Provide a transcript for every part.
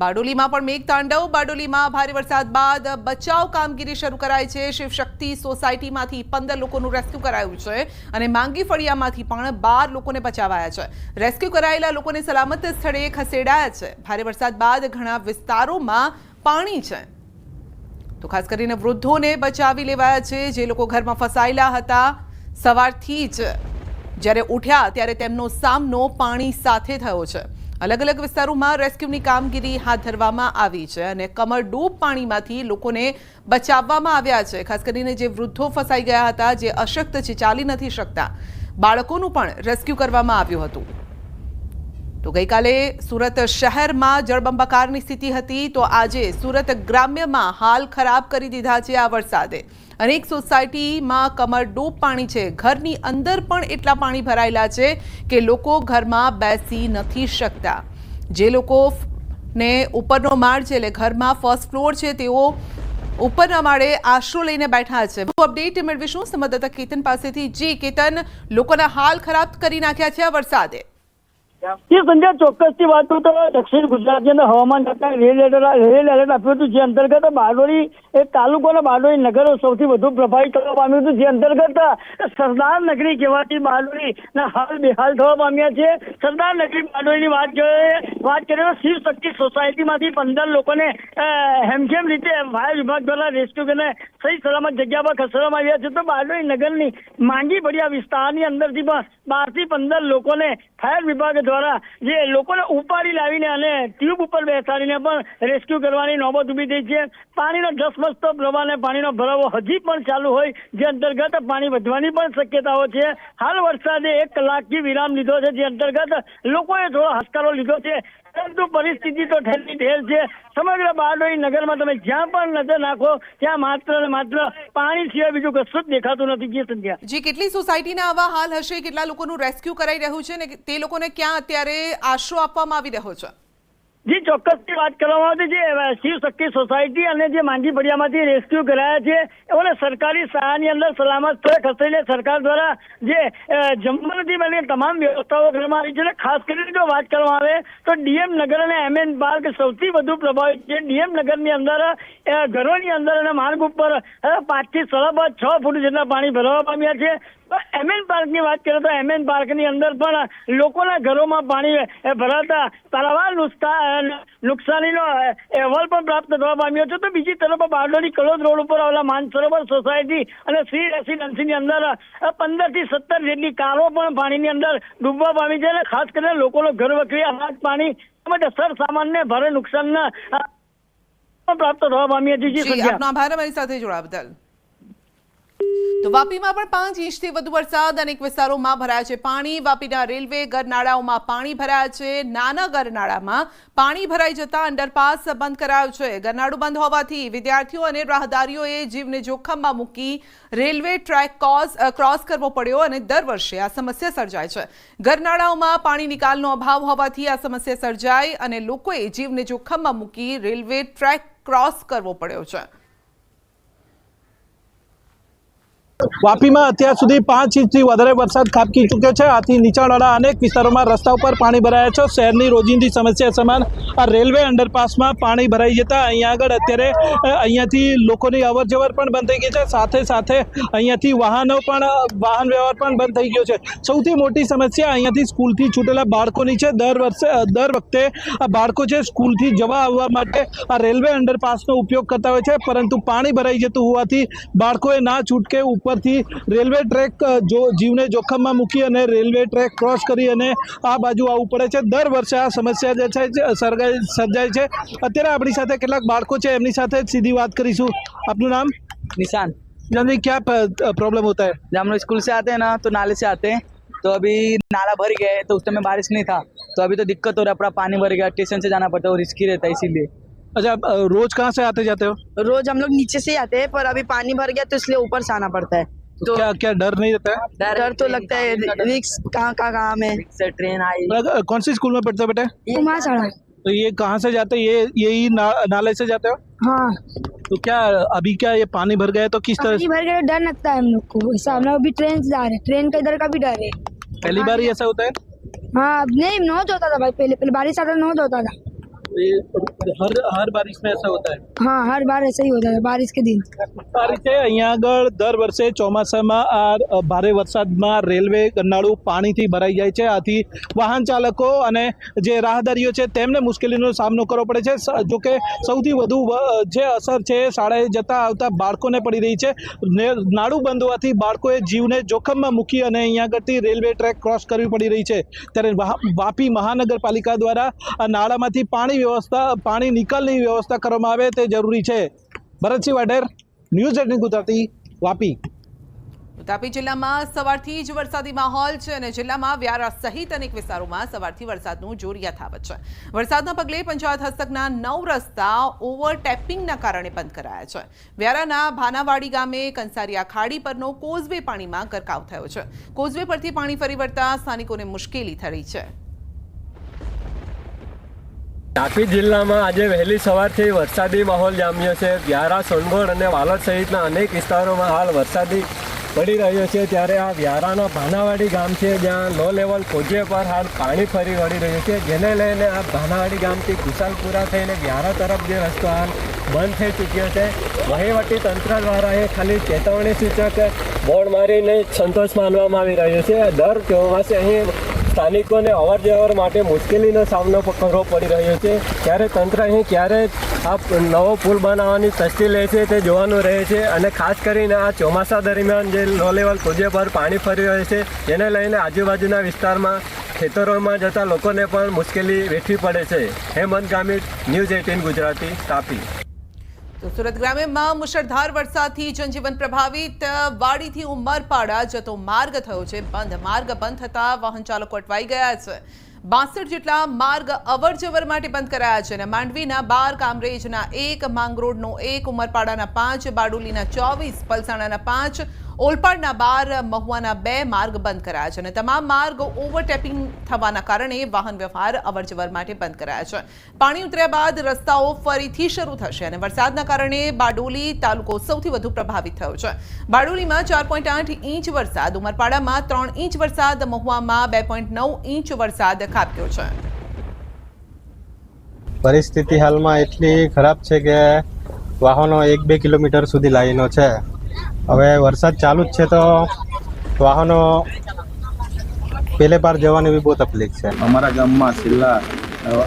બારડોલીમાં પણ મેઘ તાંડવ બારડોલીમાં ભારે વરસાદ બાદ બચાવ કામગીરી શરૂ કરાઈ છે. શિવશક્તિ સોસાયટીમાંથી પંદર લોકોનું રેસ્ક્યુ કરાયું છે અને માંગી ફળિયામાંથી પણ બાર લોકોને બચાવાયા છે. રેસ્ક્યુ કરાયેલા લોકોને સલામત સ્થળે ખસેડાયા છે. ભારે વરસાદ બાદ ઘણા વિસ્તારોમાં પાણી છે. તો ખાસ કરીને વૃદ્ધોને બચાવી લેવાયા છે. જે લોકો ઘરમાં ફસાયેલા હતા સવારથી જ જ્યારે ઉઠ્યા ત્યારે તેમનો સામનો પાણી સાથે થયો છે. અલગ અલગ વિસ્તારોમાં રેસ્ક્યુની કામગીરી હાથ ધરવામાં આવી છે અને કમરડૂબ પાણીમાંથી લોકોને બચાવવામાં આવ્યા છે. ખાસ કરીને જે વૃદ્ધો ફસાઈ ગયા હતા, જે અશક્ત છે, ચાલી નથી શકતા. બાળકોનું પણ રેસ્ક્યુ કરવામાં આવ્યું હતું. તો ગઈકાલે સુરત શહેરમાં જળબંબાકારની સ્થિતિ હતી, તો આજે સુરત ગ્રામ્યમાં હાલ ખરાબ કરી દીધા છે આ વરસાદે. અનેક સોસાયટીમાં કમર કમરડૂબ પાણી છે. ઘરની અંદર પણ એટલા પાણી ભરાયેલા છે કે લોકો ઘરમાં બેસી નથી શકતા. જે લોકો ને ઉપરનો માળ છે, એટલે ઘરમાં ફર્સ્ટ ફ્લોર છે, તેઓ ઉપરના માળે આશરો લઈને બેઠા છે. બહુ અપડેટ મેળવીશું. સંવાદદાતા કેતન પાસેથી. જે, કેતન, લોકોના હાલ ખરાબ કરી નાખ્યા છે આ વરસાદે. એ સંજય ચોક્કસથી વાત તો દક્ષિણ ગુજરાતની હવામાન ખાતા રેડ એલર્ટ રેડ એલર્ટ આપ્યું હતું, જે અંતર્ગત બારડોલી એ અને બારડોલી નગરો સૌથી વધુ પ્રભાવિત થવા પામ્યું હતું, જે અંતર્ગત સરદાર નગરી કહેવાતી બારડોલી ના હાલ બેહાલ થવા પામ્યા છે. સરદાર નગરી બારડોલીની વાત કરીએ વાત કરીએ તો શિવ શક્તિ સોસાયટીમાંથી પંદર લોકોને હેમખેમ રીતે ફાયર વિભાગ દ્વારા રેસ્ક્યુ કરીને સહી સલામત જગ્યા પર ખસેડવામાં આવ્યા છે. તો બારડોલી નગરની માંગી પડ્યા વિસ્તારની અંદરથી પણ બારથી પંદર લોકોને ફાયર વિભાગ દ્વારા જે લોકોને ઉપાડી લાવીને અને ટ્યુબ ઉપર બેસાડીને પણ રેસ્ક્યુ કરવાની નોબત ઊભી થઈ છે. પાણીનો ધસમસતો પ્રવાહને પાણીનો ભરાવો હજી પણ ચાલુ હોય, જે અંતર્ગત પાણી વધવાની પણ શક્યતાઓ છે. હાલ વરસાદે એક કલાકથી વિરામ લીધો છે, જે અંતર્ગત લોકોએ થોડો હસકારો લીધો છે. પરંતુ પરિસ્થિતિ તો ઠેરની ઠેર છે. સમગ્ર બારડોલી નગરમાં તમે જ્યાં પણ નજર નાખો, ત્યાં માત્ર ને માત્ર પાણી સિવાય બીજું કશું જ દેખાતું નથી. જે સંધ્યા. જી, કેટલી સોસાયટીના આવા હાલ હશે? કેટલા લોકોનું રેસ્ક્યુ કરાઈ રહ્યું છે ને તે લોકોને ક્યાં અત્યારે આશરો આપવામાં આવી રહ્યો છે? જી, ચોક્કસથી વાત કરવામાં આવતી છે શિવ શક્તિ સોસાયટી અને જે માંગી ફળિયામાંથી રેસ્ક્યુ કરાયા છે, એઓને સરકારી સહાયની અંદર સલામત સ્થળે ખસેડીને સરકાર દ્વારા જે જમવાથી બને તમામ વ્યવસ્થાઓ કરવામાં આવી છે અને ખાસ કરીને જો વાત કરવામાં આવે તો ડીએમ નગર અને એમએન પાર્ક સૌથી વધુ પ્રભાવિત છે. ડીએમ નગરની અંદર ઘરોની અંદર અને માર્ગ ઉપર પાંચથી સાડા પાંચ, છ ફૂટ જેટલા પાણી ભરાવા પામ્યા છે. એમએન પાર્કની વાત કરીએ તો એમએન પાર્કની અંદર પણ લોકોના ઘરોમાં પાણી ભરાતા તળાવ નુકસાનીનો અહેવાલ પણ પ્રાપ્ત થવા પામ્યો છે. તો બીજી તરફ બારડોલી કલોદ રોડ ઉપર આવેલા માનસરોવર સોસાયટી અને શ્રી રેસિડેન્સીની અંદર પંદરથી સત્તર જેટલી કારો પણ પાણીની અંદર ડૂબવા પામી છે અને ખાસ કરીને લોકોનો ઘર વખરી અનાજ પાણી તેમજ અસર સામાનને ભારે નુકસાનના પ્રાપ્ત થવા પામી. આપનો આભાર. અમારી સાથે જોડા બદલ. તો વાપીમાં પણ પાંચ ઇંચથી વધુ વરસાદ અનેક વિસ્તારોમાં ભરાયા છે પાણી. વાપીના રેલવે ગરનાળાઓમાં પાણી ભરાયા છે. નાના ગરનાળામાં પાણી ભરાઈ જતા અંડરપાસ બંધ કરાયો છે. ગરનાળું બંધ હોવાથી વિદ્યાર્થીઓ અને રાહદારીઓએ જીવને જોખમમાં મૂકી રેલવે ટ્રેક કોસ ક્રોસ કરવો પડ્યો અને દર વર્ષે આ સમસ્યા સર્જાય છે. ગરનાળાઓમાં પાણી નિકાલનો અભાવ હોવાથી આ સમસ્યા સર્જાય અને લોકોએ જીવને જોખમમાં મૂકી રેલવે ટ્રેક ક્રોસ કરવો પડ્યો છે. વાપીમાં અત્યાર સુધી પાંચ ઇંચથી વધારે વરસાદ ખાબકી ચૂક્યો છે. આથી નીચાણવાળા અનેક વિસ્તારોમાં રસ્તા ઉપર પાણી ભરાયા છે. શહેરની રોજિંદી સમસ્યા સમાન આ રેલવે અંડરપાસમાં પાણી ભરાઈ જતા અહીંયા આગળ અત્યારે અહીંયાથી લોકોની અવર પણ બંધ થઈ ગઈ છે. સાથે સાથે અહીંયાથી વાહનો પણ વાહન વ્યવહાર પણ બંધ થઈ ગયો છે. સૌથી મોટી સમસ્યા અહીંયાથી સ્કૂલથી છૂટેલા બાળકોની છે. દર વર્ષે દર વખતે આ બાળકો છે સ્કૂલથી જવા આવવા માટે આ રેલવે અંડરપાસનો ઉપયોગ કરતા હોય છે. પરંતુ પાણી ભરાઈ જતું હોવાથી બાળકોએ ના છૂટકે ઉપરથી રેલવે ટ્રેક અ, જો જીવને જોખમમાં મૂકી અને રેલવે ટ્રેક ક્રોસ કરી અને આ બાજુ આવવું પડે છે દર વર્ષે આ સમસ્યા જે છે જે સર્જાય સર્જાય છે અત્યારે આપણી સાથે કેટલાક બાળકો છે એમની સાથે જ સીધી વાત કરીશું આપનું નામ निशान જાની ક્યાં प्रॉब्लम होता है जब हम लोग स्कूल से आते हैं ना तो नाले से आते हैं तो अभी नाला भर गया है तो उस समय बारिश नहीं था तो अभी तो दिक्कत हो रहा है पूरा पानी भर गया स्टेशन से जाना पड़ता है और रिस्की रहता है इसीलिए अच्छा आप, रोज कहाँ से आते जाते हो? रोज हम लोग नीचे से ही आते हैं पर अभी पानी भर गया तो इसलिए ऊपर से आना पड़ता है। तो क्या क्या डर नहीं रहता है? डर तो लगता है रिक्स कहाँ कहाँ कहाँ में? ट्रेन आई। कौन सी स्कूल में पढ़ते हो बेटा? तो ये कहाँ से जाते हैं? ये यही ना, नाले से जाते हो? हाँ। तो क्या अभी क्या ये पानी भर गया तो किस तरह पानी भर गया तो डर लगता है हम लोग को। ऐसा हम लोग अभी ट्रेन से जा रहे हैं। ट्रेन का इधर का भी डर है। पहली बार ही ऐसा होता है? हाँ नहीं नॉज होता था भाई पहले पहले बारिश आता नॉज होता था। हर हर बारिश में ऐसा होता है हाँ हर बार ऐसा ही होता है बारिश के दिन આ રીતે અહીંયા આગળ દર વર્ષે ચોમાસામાં આ ભારે વરસાદમાં રેલવે ગરનાળું પાણીથી ભરાઈ જાય છે આથી વાહન ચાલકો અને જે રાહદારીઓ છે તેમને મુશ્કેલીનો સામનો કરવો પડે છે સ- જોકે સૌથી વધુ વ- જે અસર છે એ શાળાએ જતા આવતા બાળકોને પડી રહી છે ને- નાળું બંધ હોવાથી બાળકોએ જીવને જોખમમાં મૂકી અને અહીંયા આગળથી રેલવે ટ્રેક ક્રોસ કરવી પડી રહી છે ત્યારે વા- વાપી મહાનગરપાલિકા દ્વારા આ નાળામાંથી પાણી વ્યવસ્થા, પાણી નિકાલની વ્યવસ્થા કરવામાં આવે તે જરૂરી છે. Bharatsinh Vadher, News Eighteen Gujarati, Vapi. Tapi જિલ્લામાં સવારથી જ વરસાદી માહોલ છે અને જિલ્લામાં વ્યારા સહિત અનેક વિસ્તારોમાં સવારથી વરસાદનું જોર યથાવત છે. વરસાદના પગલે પંચાયત હસ્તકના નવ રસ્તા ઓવર ટેપિંગના કારણે બંધ કરાયા છે. વ્યારાના ભાનાવાડી ગામે કંસારિયા ખાડી પરનો કોઝવે પાણીમાં ગરકાવ થયો છે. કોઝવે પરથી પાણી ફરી વળતા સ્થાનિકોને મુશ્કેલી થઈ છે. તાપી જિલ્લામાં આજે વહેલી સવારથી વરસાદી માહોલ જામ્યો છે. વ્યારા સોનગઢ અને વાલોદ સહિતના અનેક વિસ્તારોમાં હાલ વરસાદી પડી રહ્યો છે. ત્યારે આ વ્યારાના ભાનાવાડી ગામ છે, જ્યાં લો લેવલ કોજે પર હાલ પાણી ફરી વળી રહ્યું છે. જેને લઈને આ ભાનાવાડી ગામથી કુશાલપુરા થઈને વ્યારા તરફ જે રસ્તો હાલ બંધ થઈ ચૂક્યો છે. વહીવટી તંત્ર દ્વારા એ ખાલી ચેતવણી સૂચક બોર્ડ મારીને સંતોષ માનવામાં આવી રહ્યો છે. દર ચોમાસે અહીં સ્થાનિકોને અવર જવર માટે મુશ્કેલીનો સામનો કરવો પડી રહ્યો છે. ત્યારે તંત્ર અહીં ક્યારે આ નવો પુલ બનાવવાની તસ્તી લે છે તે જોવાનું રહે છે અને ખાસ કરીને આ ચોમાસા દરમિયાન જે લો લેવલ કોજે પર પાણી ફરી રહ્યું છે, જેને લઈને આજુબાજુના વિસ્તારમાં ખેતરોમાં જતા લોકોને પણ મુશ્કેલી વેઠવી પડે છે. Hemant Gamit, News Eighteen Gujarati, Tapi. તો સુરત ગ્રામ્યમાં મુશળધાર વરસાદથી જનજીવન પ્રભાવિત વાડીથી ઉમરપાડા જતો માર્ગ થયો છે બંધ. માર્ગ બંધ થતા વાહન ચાલકો અટવાઈ ગયા છે. બાસઠ જેટલા માર્ગ અવરજવર માટે બંધ કરાયા છે અને માંડવીના બાર, કામરેજના એક, માંગરોળનો એક, ઉમરપાડાના પાંચ, બારડોલીના ચોવીસ, પલસાણાના પાંચ ઓલપાડના બાર મહુવાના બે માર્ગ બંધ કરાયા છે અને તમામ માર્ગ ઓવરટેપિંગ થવાના કારણે વાહન વ્યવહાર અવરજવર માટે બંધ કરાયા છે. પાણી ઉતર્યા બાદ રસ્તાઓ ફરીથી શરૂ થશે અને વરસાદના કારણે બારડોલી તાલુકો સૌથી વધુ પ્રભાવિત થયો છે. બારડોલીમાં ચાર પોઈન્ટ આઠ ઇંચ વરસાદ, ઉમરપાડામાં ત્રણ ઇંચ વરસાદ, મહુવામાં બે પોઈન્ટ નવ ઇંચ વરસાદ ખાબક્યો છે. પરિસ્થિતિ હાલમાં એટલી ખરાબ છે કે વાહનો એક બે કિલોમીટર સુધી લાઈનો છે. હવે વરસાદ ચાલુ જ છે તો વાહનો પેલે પાર જવાની બી બહુ તકલીફ છે. અમારા ગામમાં છેલ્લા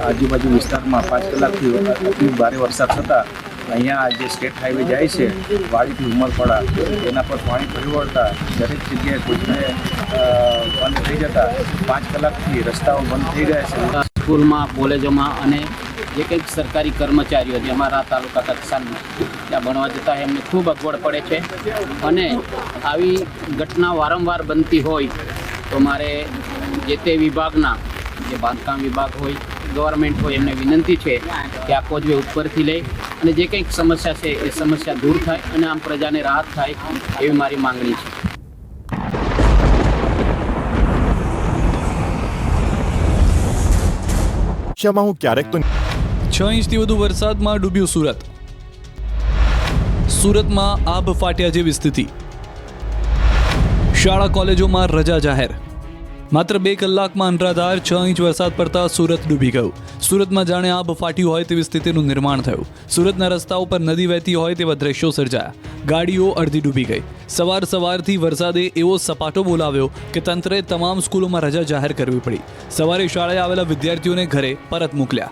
આજુબાજુ વિસ્તારમાં પાંચ કલાકથી અતિ ભારે વરસાદ થતાં અહીંયા જે સ્ટેટ હાઈવે જાય છે વાડીથી ઉમરપાડા એના પર પાણી ફરી વળતા દરેક જગ્યાએ કોઈને બંધ થઈ જતા પાંચ કલાકથી રસ્તાઓ બંધ થઈ ગયા છે. સ્કૂલમાં કોલેજોમાં અને જે કંઈક સરકારી કર્મચારીઓ જે અમારા તાલુકા કક્ષાના, ત્યાં ભણવા જતા એમને ખૂબ અગવડ પડે છે. અને આવી ઘટના વારંવાર બનતી હોય, તો મારે જે તે વિભાગના, જે બાંધકામ વિભાગ હોય, ગવર્મેન્ટ હોય, એમને વિનંતી છે કે આ કોજવે ઉપરથી લઈ અને જે કંઈક સમસ્યા છે, એ સમસ્યા દૂર થાય અને આમ પ્રજાને રાહત થાય, એવી મારી માંગણી છે. શમાં હું ક્યારેક તો છ ઇંચથી વધુ વરસાદમાં ડૂબ્યું સુરત. સુરતમાં આભ ફાટ્યા જેવી સ્થિતિ. શાળા કોલેજોમાં રજા જાહેર. માત્ર બે કલાકમાં અનરાધાર છ ઇંચ વરસાદ પડતા સુરત ડૂબી ગયું. સુરતમાં જાણે આબ ફાટ્યું હોય તેવી સ્થિતિનું નિર્માણ થયું. સુરતના રસ્તાઓ પર નદી વહેતી હોય તેવા દ્રશ્યો સર્જાયા. ગાડીઓ અડધી ડૂબી ગઈ. સવાર સવારથી વરસાદે એવો સપાટો બોલાવ્યો કે તંત્રે તમામ સ્કૂલોમાં રજા જાહેર કરવી પડી. સવારે શાળાએ આવેલા વિદ્યાર્થીઓને ઘરે પરત મોકલ્યા.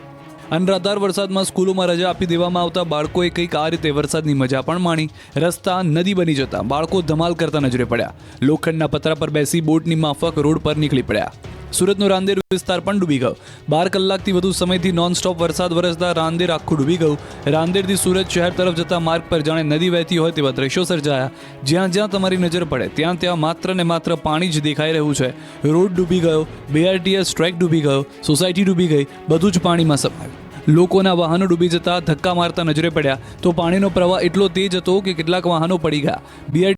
અનરાધાર વરસાદમાં સ્કૂલોમાં રજા આપી દેવામાં આવતા બાળકોએ કંઈક આ રીતે વરસાદની મજા પણ માણી. રસ્તા નદી બની જતા બાળકો ધમાલ કરતા નજરે પડ્યા. લોખંડના પતરા પર બેસી બોટની માફક રોડ પર નીકળી પડ્યા. સુરતનો રાંદેર વિસ્તાર પણ ડૂબી ગયો. બાર કલાકથી વધુ સમયથી નોનસ્ટોપ વરસાદ વરસતા રાંદેર આખું ડૂબી ગયું. રાંદેરથી સુરત શહેર તરફ જતા માર્ગ પર જાણે નદી વહેતી હોય તેવા દ્રશ્યો સર્જાયા. જ્યાં જ્યાં તમારી નજર પડે, ત્યાં ત્યાં માત્ર ને માત્ર પાણી જ દેખાઈ રહ્યું છે. રોડ ડૂબી ગયો બીઆરટીએસ ટ્રેક ડૂબી ગયો, સોસાયટી ડૂબી ગઈ, બધું જ પાણીમાં સમાયું. લોકોના વાહનો ડૂબી જતા ધક્કા મારતા નજરે પડ્યા. તો પાણીનો પ્રવાહ એટલો તેજ હતો કે કેટલાક વાહનો પડી ગયા. બીઆર